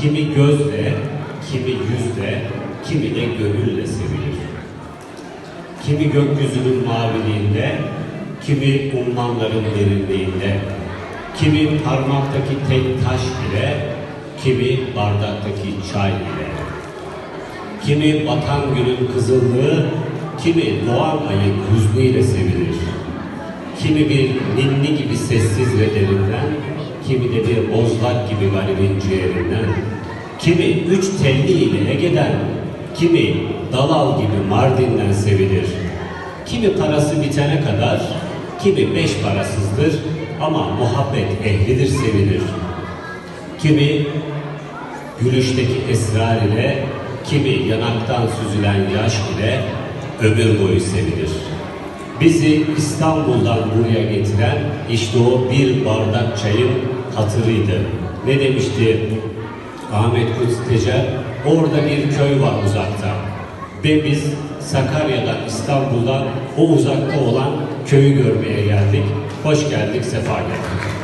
kimi gözle, kimi yüzle, kimi de gönülle sevilir. Kimi gökyüzünün maviliğinde, kimi ummanların derinliğinde, kimi parmaktaki tek taş ile, kimi bardaktaki çay ile. Kimi batan günün kızıllığı, kimi doğan ayın hüznüyle sevilir. Kimi bir ninni gibi sessiz ve derinden, kimi de bir bozlak gibi garibin ciğerinden, kimi üç telli ile Ege'den, kimi Dalal gibi Mardin'den sevilir. Kimi parası bitene kadar, kimi beş parasızdır ama muhabbet ehlidir sevilir. Kimi gülüşteki esrar ile, kimi yanaktan süzülen yaş ile ömür boyu sevilir. Bizi İstanbul'dan buraya getiren işte o bir bardak çayın hatırıydı. Ne demişti Ahmet Kutsi Tecer? Orada bir köy var uzakta. Ve biz Sakarya'dan İstanbul'dan o uzakta olan köyü görmeye geldik. Hoş geldik, sefa geldik.